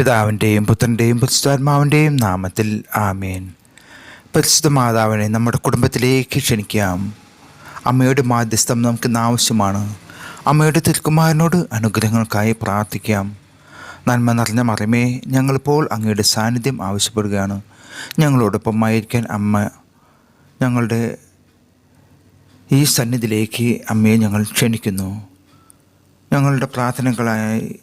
പിതാവിന്റെയും പുത്രന്റെയും പുരുഷാത്മാവിന്റെയും നാമത്തിൽ ആമേൻ. പരിശുദ്ധ മാതാവിനെ നമ്മുടെ കുടുംബത്തിലേക്ക് ക്ഷണിക്കാം. അമ്മയുടെ മാധ്യസ്ഥം നമുക്ക് ആവശ്യമാണ്. അമ്മയുടെ തിരുക്കുമാരനോട് അനുഗ്രഹങ്ങൾക്കായി പ്രാർത്ഥിക്കാം. നന്മ നിറഞ്ഞ മറമേ ഞങ്ങളിപ്പോൾ അങ്ങയുടെ സാന്നിധ്യം ആവശ്യപ്പെടുകയാണ്. ഞങ്ങളോടൊപ്പം ആയിരിക്കാൻ അമ്മ ഞങ്ങളുടെ ഈ സന്നിധിയിലേക്ക് അമ്മയെ ഞങ്ങൾ ക്ഷണിക്കുന്നു. ഞങ്ങളുടെ പ്രാർത്ഥനകളായി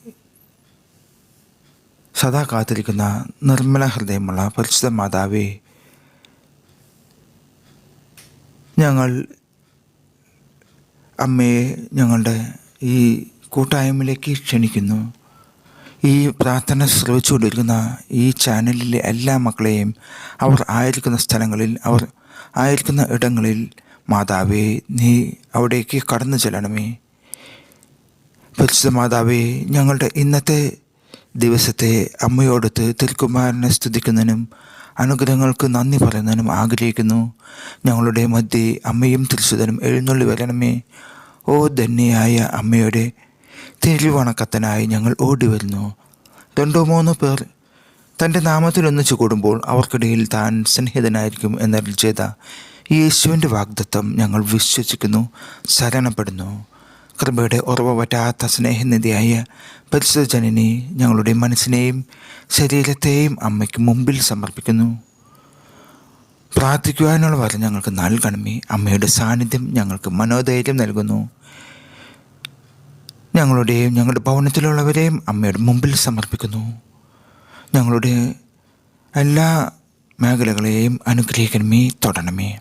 സദാ കാത്തിരിക്കുന്ന നിർമ്മല ഹൃദയമുള്ള പരിശുദ്ധ മാതാവേ ഞങ്ങൾ അമ്മയെ ഞങ്ങളുടെ ഈ കൂട്ടായ്മയിലേക്ക് ക്ഷണിക്കുന്നു. ഈ പ്രാർത്ഥന ശ്രവിച്ചുകൊണ്ടിരിക്കുന്ന ഈ ചാനലിലെ എല്ലാ മക്കളെയും അവർ ആയിരിക്കുന്ന സ്ഥലങ്ങളിൽ അവർ ആയിരിക്കുന്ന ഇടങ്ങളിൽ മാതാവേ നീ അവിടേക്ക് കടന്നു ചെല്ലണമേ. പരിശുദ്ധ മാതാവേ ഞങ്ങളുടെ ഇന്നത്തെ ദിവസത്തെ അമ്മയോടൊത്ത് തിരുക്കുമാരനെ സ്തുതിക്കുന്നതിനും അനുഗ്രഹങ്ങൾക്ക് നന്ദി പറയുന്നതിനും ആഗ്രഹിക്കുന്നു. ഞങ്ങളുടെ മധ്യേ അമ്മയും തിരുസുതനും എഴുന്നള്ളി വരണമേ. ഓ ധന്യയായ അമ്മയുടെ തിരുവണക്കത്തനായി ഞങ്ങൾ ഓടി വരുന്നു രണ്ടോ മൂന്നോ പേർ തന്റെ നാമത്തിൽ ഒന്നിച്ചു കൂടുമ്പോൾ അവർക്കിടയിൽ താൻ സന്നിഹിതനായിരിക്കും എന്നറിൽ യേശുവിന്റെ വാഗ്ദത്വം ഞങ്ങൾ വിശ്വസിക്കുന്നു ശരണപ്പെടുന്നു. കൃപയുടെ ഉറവ പറ്റാത്ത സ്നേഹനിധിയായ പരിശുദ്ധ ജനനി ഞങ്ങളുടെ മനസ്സിനെയും ശരീരത്തെയും അമ്മയ്ക്ക് മുമ്പിൽ സമർപ്പിക്കുന്നു. പ്രാർത്ഥിക്കുവാനുള്ള വരെ ഞങ്ങൾക്ക് നൽകണമേ. അമ്മയുടെ സാന്നിധ്യം ഞങ്ങൾക്ക് മനോധൈര്യം നൽകുന്നു. ഞങ്ങളുടെയും ഞങ്ങളുടെ ഭവനത്തിലുള്ളവരെയും അമ്മയുടെ മുമ്പിൽ സമർപ്പിക്കുന്നു. ഞങ്ങളുടെ എല്ലാ മേഖലകളെയും അനുഗ്രഹിക്കണമേ തൊടണമേ.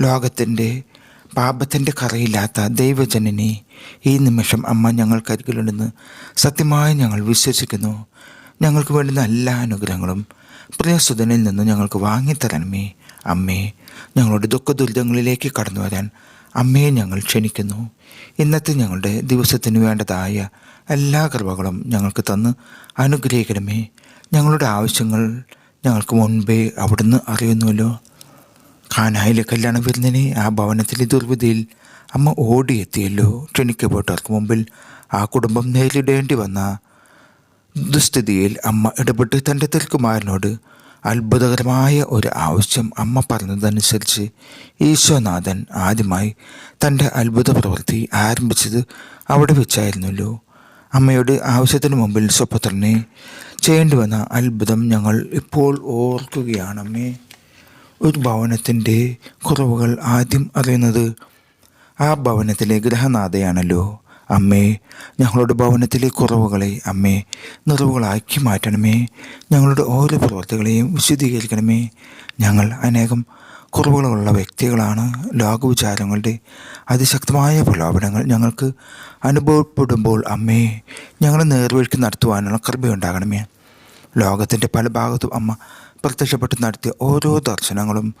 ലോകത്തിന്റെ പാപത്തിന്റെ കറയില്ലാത്ത ദൈവജനനെ ഈ നിമിഷം അമ്മ ഞങ്ങൾക്കരികിലുണ്ടെന്ന് സത്യമായി ഞങ്ങൾ വിശ്വസിക്കുന്നു. ഞങ്ങൾക്ക് വേണ്ടുന്ന എല്ലാ അനുഗ്രഹങ്ങളും പ്രിയസുതനിൽ നിന്ന് ഞങ്ങൾക്ക് വാങ്ങിത്തരണമേ. അമ്മേ ഞങ്ങളുടെ ദുഃഖ ദുരിതങ്ങളിലേക്ക് കടന്നു വരാൻ അമ്മയെ ഞങ്ങൾ ക്ഷണിക്കുന്നു. ഇന്നത്തെ ഞങ്ങളുടെ ദിവസത്തിന് വേണ്ടതായ എല്ലാ കൃപകളും ഞങ്ങൾക്ക് തന്ന് അനുഗ്രഹിക്കണമേ. ഞങ്ങളുടെ ആവശ്യങ്ങൾ ഞങ്ങൾക്ക് മുൻപേ അവിടുന്ന് അറിയുന്നുവല്ലോ. ഖാനായിലെ കല്യാണ വരുന്നതിന് ആ ഭവനത്തിലെ ദുർവിധിയിൽ അമ്മ ഓടിയെത്തിയല്ലോ. ക്ഷണിക്കപ്പെട്ടവർക്ക് മുമ്പിൽ ആ കുടുംബം നേരിടേണ്ടി വന്ന ദുസ്ഥിതിയിൽ അമ്മ ഇടപെട്ട് തന്റെ തിരുക്കുമാരനോട് അത്ഭുതകരമായ ഒരു ആവശ്യം അമ്മ പറഞ്ഞതനുസരിച്ച് ഈശോനാഥൻ ആദ്യമായി തന്റെ അത്ഭുത പ്രവൃത്തി ആരംഭിച്ചത് അവിടെ വെച്ചായിരുന്നല്ലോ. അമ്മയുടെ ആവശ്യത്തിന് മുമ്പിൽ സ്വപുത്രനെ ചെയ്യേണ്ടി വന്ന അത്ഭുതം ഞങ്ങൾ ഇപ്പോൾ ഓർക്കുകയാണമ്മേ. ഒരു ഭവനത്തിന്റെ കുറവുകൾ ആദ്യം അറിയുന്നത് ആ ഭവനത്തിലെ ഗ്രഹനാഥയാണല്ലോ അമ്മേ ഞങ്ങളുടെ ഭവനത്തിലെ കുറവുകളെ അമ്മേ നിറവുകളാക്കി മാറ്റണമേ. ഞങ്ങളുടെ ഓരോ പ്രവർത്തികളെയും വിശദീകരിക്കണമേ. ഞങ്ങൾ അനേകം കുറവുകളുള്ള വ്യക്തികളാണ്. ലോകവിചാരങ്ങളുടെ അതിശക്തമായ പ്രലോഭനങ്ങൾ ഞങ്ങൾക്ക് അനുഭവപ്പെടുമ്പോൾ അമ്മേ ഞങ്ങളെ നേർവഴിക്ക് നടത്തുവാനുള്ള കൃപയുണ്ടാകണമേ. ലോകത്തിന്റെ പല ഭാഗത്തും അമ്മ പ്രത്യക്ഷപ്പെട്ട് നടത്തിയ ഓരോ ദർശനങ്ങളും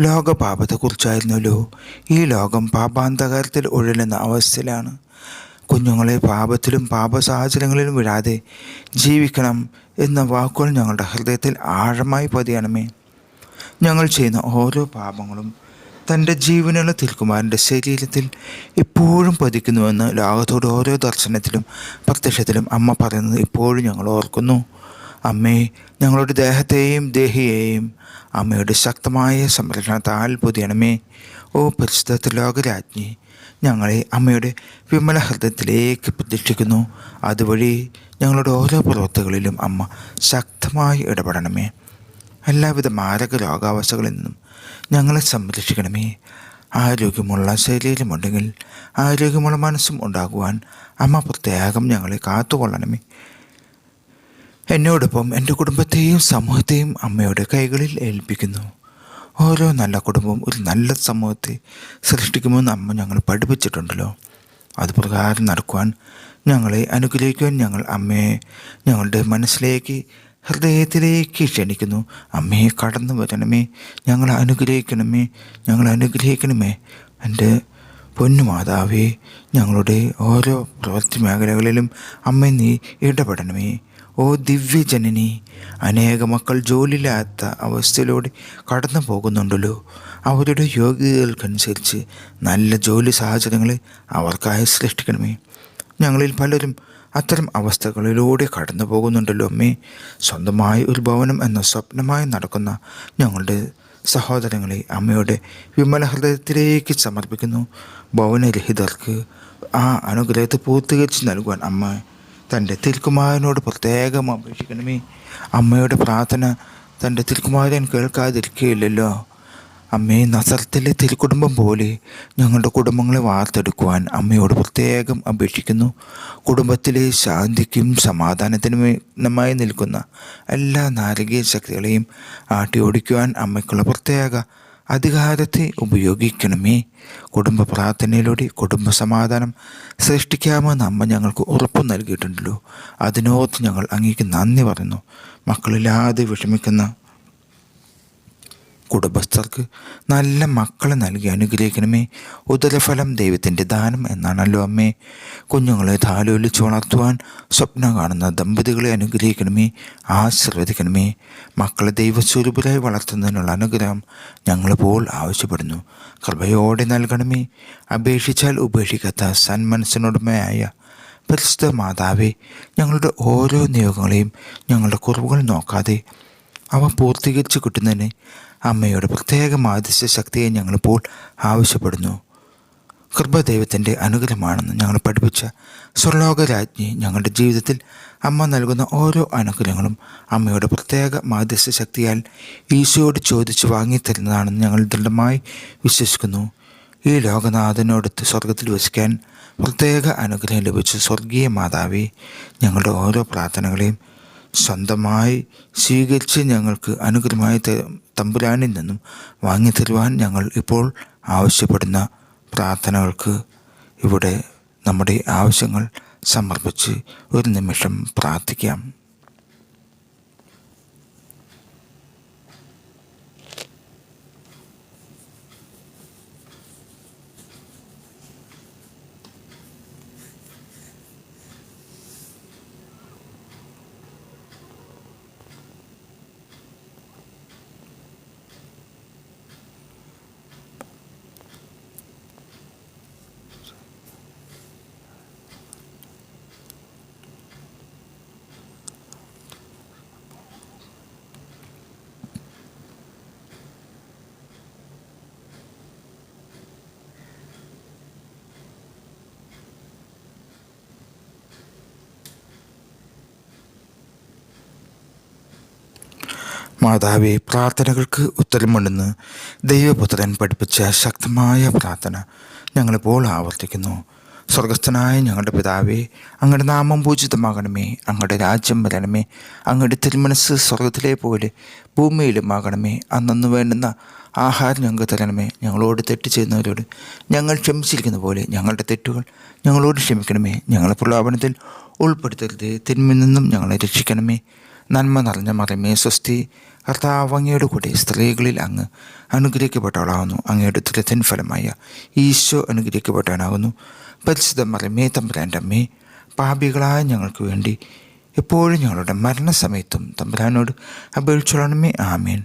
ലോകപാപത്തെക്കുറിച്ചായിരുന്നല്ലോ. ഈ ലോകം പാപാന്തകാരത്തിൽ ഒഴലുന്ന അവസ്ഥയിലാണ്. കുഞ്ഞുങ്ങളെ പാപത്തിലും പാപ സാഹചര്യങ്ങളിലും വിടാതെ ജീവിക്കണം എന്ന വാക്കുകൾ ഞങ്ങളുടെ ഹൃദയത്തിൽ ആഴമായി പതിയണമേ. ഞങ്ങൾ ചെയ്യുന്ന ഓരോ പാപങ്ങളും തന്റെ ജീവനുള്ള തിരുക്കുമാരന്റെ ശരീരത്തിൽ എപ്പോഴും പതിക്കുന്നുവെന്ന് ലോകത്തോട് ഓരോ ദർശനത്തിലും പ്രത്യക്ഷത്തിലും അമ്മ പറയുന്നത് ഇപ്പോഴും ഞങ്ങൾ ഓർക്കുന്നു. അമ്മേ ഞങ്ങളുടെ ദേഹത്തെയും ദേഹിയെയും അമ്മയുടെ ശക്തമായ സംരക്ഷണത്താൽ പൊതിയണമേ. ഓ പരിശുദ്ധ ലോകരാജ്ഞി ഞങ്ങളെ അമ്മയുടെ വിമല ഹൃദയത്തിലേക്ക് പ്രതീക്ഷിക്കുന്നു അതുവഴി ഞങ്ങളുടെ ഓരോ പ്രവൃത്തികളിലും അമ്മ ശക്തമായി ഇടപെടണമേ. എല്ലാവിധ മാരക രോഗാവസ്ഥകളിൽ നിന്നും ഞങ്ങളെ സംരക്ഷിക്കണമേ. ആരോഗ്യമുള്ള ശരീരമുണ്ടെങ്കിൽ ആരോഗ്യമുള്ള മനസ്സും ഉണ്ടാകുവാൻ അമ്മ പ്രത്യേകം ഞങ്ങളെ കാത്തുകൊള്ളണമേ. എന്നോടൊപ്പം എന്റെ കുടുംബത്തെയും സമൂഹത്തെയും അമ്മയുടെ കൈകളിൽ ഏൽപ്പിക്കുന്നു. ഓരോ നല്ല കുടുംബവും ഒരു നല്ല സമൂഹത്തെ സൃഷ്ടിക്കുമെന്ന് അമ്മ ഞങ്ങൾ പഠിപ്പിച്ചിട്ടുണ്ടല്ലോ. അതുപ്രകാരം നടക്കുവാൻ ഞങ്ങളെ അനുഗ്രഹിക്കുവാൻ ഞങ്ങൾ അമ്മയെ ഞങ്ങളുടെ മനസ്സിലേക്ക് ഹൃദയത്തിലേക്ക് ക്ഷണിക്കുന്നു. അമ്മയെ കടന്നു വരണമേ. ഞങ്ങളെ അനുഗ്രഹിക്കണമേ. ഞങ്ങളെ അനുഗ്രഹിക്കണമേ. എന്റെ പൊന്നു മാതാവേ ഞങ്ങളുടെ ഓരോ പ്രവൃത്തി മേഖലകളിലും അമ്മ നീ ഇടപെടണമേ. ഓ ദിവ്യജനനി അനേക മക്കൾ ജോലിയില്ലാത്ത അവസ്ഥയിലൂടെ കടന്നു പോകുന്നുണ്ടല്ലോ. അവരുടെ യോഗ്യതകൾക്കനുസരിച്ച് നല്ല ജോലി സാഹചര്യങ്ങളെ അവർക്കായി സൃഷ്ടിക്കണമേ. ഞങ്ങളിൽ പലരും അത്തരം അവസ്ഥകളിലൂടെ കടന്നു പോകുന്നുണ്ടല്ലോ അമ്മേ. സ്വന്തമായി ഒരു ഭവനം എന്ന സ്വപ്നമായി നടക്കുന്ന ഞങ്ങളുടെ സഹോദരങ്ങളെ അമ്മയുടെ വിമല ഹൃദയത്തിലേക്ക് സമർപ്പിക്കുന്നു. ഭവനരഹിതർക്ക് ആ അനുഗ്രഹത്തെ പൂർത്തീകരിച്ച് നൽകുവാൻ അമ്മ തന്റെ തിരുക്കുമാരനോട് പ്രത്യേകം അപേക്ഷിക്കണമേ. അമ്മയുടെ പ്രാർത്ഥന തന്റെ തിരുക്കുമാരൻ കേൾക്കാതിരിക്കുകയില്ലല്ലോ. അമ്മേ നസർത്തിലെ തിരുക്കുടുംബം പോലെ ഞങ്ങളുടെ കുടുംബങ്ങളെ വാർത്തെടുക്കുവാൻ അമ്മയോട് പ്രത്യേകം അപേക്ഷിക്കുന്നു. കുടുംബത്തിലെ ശാന്തിക്കും സമാധാനത്തിനുമായി നിൽക്കുന്ന എല്ലാ നാരകീയ ശക്തികളെയും ആട്ടി ഓടിക്കുവാൻ അമ്മയ്ക്കുള്ള പ്രത്യേക അധികാരത്തെ ഉപയോഗിക്കണമേ. കുടുംബ പ്രാർത്ഥനയിലൂടെ കുടുംബ സമാധാനം സൃഷ്ടിക്കാമെന്ന് അമ്മ ഞങ്ങൾക്ക് ഉറപ്പ് നൽകിയിട്ടുണ്ടല്ലോ. അതിനോർത്ത് ഞങ്ങൾ അങ്ങേക്ക് നന്ദി പറയുന്നു. മക്കളില്ലാതെ വിഷമിക്കുന്ന കുടുംബസ്ഥർക്ക് നല്ല മക്കളെ നൽകി അനുഗ്രഹിക്കണമേ. ഉദരഫലം ദൈവത്തിന്റെ ദാനം എന്നാണല്ലോ അമ്മേ. കുഞ്ഞുങ്ങളെ താലോലിച്ച് വളർത്തുവാൻ സ്വപ്നം കാണുന്ന ദമ്പതികളെ അനുഗ്രഹിക്കണമേ. ആശീർവദിക്കണമേ. മക്കളെ ദൈവസ്വരൂപരായി വളർത്തുന്നതിനുള്ള അനുഗ്രഹം ഞങ്ങളിപ്പോൾ ആവശ്യപ്പെടുന്നു. കൃപയോടെ നൽകണമേ. അപേക്ഷിച്ചാൽ ഉപേക്ഷിക്കാത്ത സന്മനസ്സിനുടമയായ പരിശുദ്ധ മാതാവേ ഞങ്ങളുടെ ഓരോ നിയോഗങ്ങളെയും ഞങ്ങളുടെ കുറവുകൾ നോക്കാതെ അവ പൂർത്തീകരിച്ച് കിട്ടുന്നതിന് അമ്മയുടെ പ്രത്യേക മാധ്യസ്ഥ ശക്തിയെ ഞങ്ങളിപ്പോൾ ആവശ്യപ്പെടുന്നു. കൃപദൈവത്തിന്റെ അനുഗ്രഹമാണെന്ന് ഞങ്ങൾ പഠിപ്പിച്ച സ്വർലോകരാജ്ഞി ഞങ്ങളുടെ ജീവിതത്തിൽ അമ്മ നൽകുന്ന ഓരോ അനുഗ്രഹങ്ങളും അമ്മയുടെ പ്രത്യേക മാധ്യസ്ഥ ശക്തിയാൽ ഈശോയോട് ചോദിച്ച് വാങ്ങിത്തരുന്നതാണെന്ന് ഞങ്ങൾ ദൃഢമായി വിശ്വസിക്കുന്നു. ഈ ലോകനാഥനോടൊത്ത് സ്വർഗത്തിൽ വസിക്കാൻ പ്രത്യേക അനുഗ്രഹം ലഭിച്ച സ്വർഗീയ മാതാവി ഞങ്ങളുടെ ഓരോ പ്രാർത്ഥനകളെയും സ്വന്തമായി സ്വീകരിച്ച് ഞങ്ങൾക്ക് അനുഗ്രഹമായി തമ്പുരാനിൽ നിന്നും വാങ്ങി തരുവാൻ ഞങ്ങൾ ഇപ്പോൾ ആവശ്യപ്പെടുന്ന പ്രാർത്ഥനകൾക്ക് ഇവിടെ നമ്മുടെ ആവശ്യങ്ങൾ സമർപ്പിച്ച് ഒരു നിമിഷം പ്രാർത്ഥിക്കാം. മാതാവെ പ്രാർത്ഥനകൾക്ക് ഉത്തരമുണ്ടെന്ന് ദൈവപുത്രൻ പഠിപ്പിച്ച ശക്തമായ പ്രാർത്ഥന ഞങ്ങളിപ്പോൾ ആവർത്തിക്കുന്നു. സ്വർഗസ്ഥനായ ഞങ്ങളുടെ പിതാവേ അങ്ങയുടെ നാമം പൂജിതമാകണമേ അങ്ങയുടെ രാജ്യം വരണമേ അങ്ങയുടെ തിരുമനസ് സ്വർഗത്തിലെ പോലെ ഭൂമിയിലും ആകണമേ അന്നു വേണ്ടുന്ന ആഹാരം ഞങ്ങൾക്ക് തരണമേ. ഞങ്ങളോട് തെറ്റ് ചെയ്യുന്നവരോട് ഞങ്ങൾ ക്ഷമിച്ചിരിക്കുന്ന പോലെ ഞങ്ങളുടെ തെറ്റുകൾ ഞങ്ങളോട് ക്ഷമിക്കണമേ. ഞങ്ങളെ പ്രലോഭനത്തിൽ ഉൾപ്പെടുത്തരുത്. തിന്മയിൽ നിന്നും ഞങ്ങളെ രക്ഷിക്കണമേ. നന്മ നിറഞ്ഞ മറമേ സ്വസ്തി. കർത്താവ് അങ്ങയുടെ കൂടെ സ്ത്രീകളിൽ അങ്ങ് അനുഗ്രഹിക്കപ്പെട്ടവളാകുന്നു. അങ്ങയുടെ ദുരിതൻ ഫലമായ ഈശോ അനുഗ്രഹിക്കപ്പെട്ടവനാകുന്നു. പരിശുദ്ധ മറമേ തമ്പുരാന്റെ അമ്മേ പാപികളായ ഞങ്ങൾക്ക് വേണ്ടി എപ്പോഴും ഞങ്ങളുടെ മരണസമയത്തും തമ്പുരാനോട് അപേക്ഷിച്ചോളണമേ. ആമേൻ.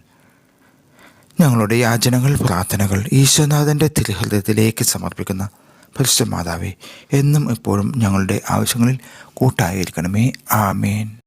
ഞങ്ങളുടെ യാചനകൾ പ്രാർത്ഥനകൾ ഈശ്വനാഥന്റെ തിരുഹൃദയത്തിലേക്ക് സമർപ്പിക്കുന്ന പരിശുദ്ധ മാതാവേ എന്നും എപ്പോഴും ഞങ്ങളുടെ ആവശ്യങ്ങളിൽ കൂട്ടായിരിക്കണമേ. ആമേൻ.